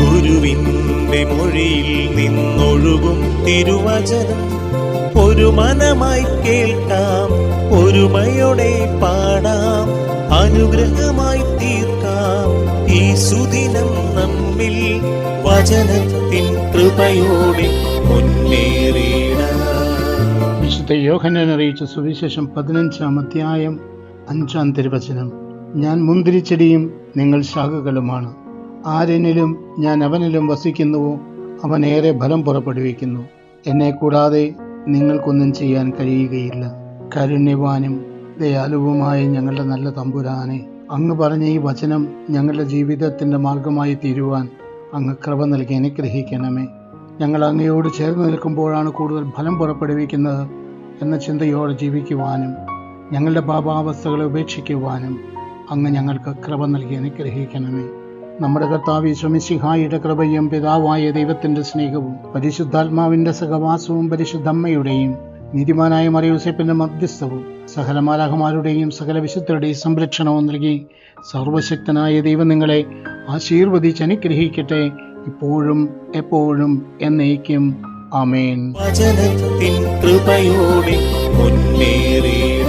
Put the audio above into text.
ഗുരുവിന്റെ മൊഴിയിൽ നിന്നൊഴുകും തിരുവചനം. ഒരു മനമായി കേൾക്കാം ഒരുമയോടെ പാടാം അനുഗ്രഹമായി തീർക്കാം. ഈ സുദിനം നമ്മിൽ വചനത്തിൻ കൃപയോടെ മുന്നേറിയിടാം വിശുദ്ധ യോഹന്നാൻ അറിയിച്ച സുവിശേഷം പതിനഞ്ചാം അധ്യായം അഞ്ചാം തിരുവചനം. ഞാൻ മുന്തിരിച്ചെടിയും നിങ്ങൾ ശാഖകളുമാണ്. ആരെന്നിലും ഞാൻ അവനിലും വസിക്കുന്നുവോ അവൻ ഏറെ ഫലം പുറപ്പെടുവിക്കുന്നു. എന്നെ കൂടാതെ നിങ്ങൾക്കൊന്നും ചെയ്യാൻ കഴിയുകയില്ല. കാരുണ്യവാനും ദയാലുവുമായ ഞങ്ങളുടെ നല്ല തമ്പുരാനെ അങ്ങ് പറഞ്ഞ ഈ വചനം ഞങ്ങളുടെ ജീവിതത്തിന്റെ മാർഗമായി തീരുവാൻ അങ്ങ് കൃപ നൽകി അനുഗ്രഹിക്കണമേ. ഞങ്ങൾ അങ്ങയോട് ചേർന്ന് നിൽക്കുമ്പോഴാണ് കൂടുതൽ ഫലം പുറപ്പെടുവിക്കുന്നത് എന്ന ചിന്തയോടെ ജീവിക്കുവാനും ഞങ്ങളുടെ പാപാവസ്ഥകളെ ഉപേക്ഷിക്കുവാനും അങ്ങ് ഞങ്ങൾക്ക് കൃപ നൽകി അനുഗ്രഹിക്കണമേ. നമ്മുടെ കർത്താവ് ശ്രമിസിഹായുടെ കൃപയും പിതാവായ ദൈവത്തിന്റെ സ്നേഹവും പരിശുദ്ധാത്മാവിന്റെ സഹവാസവും പരിശുദ്ധമ്മയുടെയും നീതിമാനായ മറിയൂസേപ്പിന്റെ മധ്യസ്ഥവും സകല മാലാഹമാരുടെയും സകല വിശുദ്ധരുടെയും സംരക്ഷണവും നൽകി സർവശക്തനായ ദൈവം നിങ്ങളെ ആശീർവദിച്ച് അനുഗ്രഹിക്കട്ടെ. ഇപ്പോഴും എപ്പോഴും എന്നേക്കും. വചനത്തിൻ കൃപയോടെ മുന്നേറിയിടാം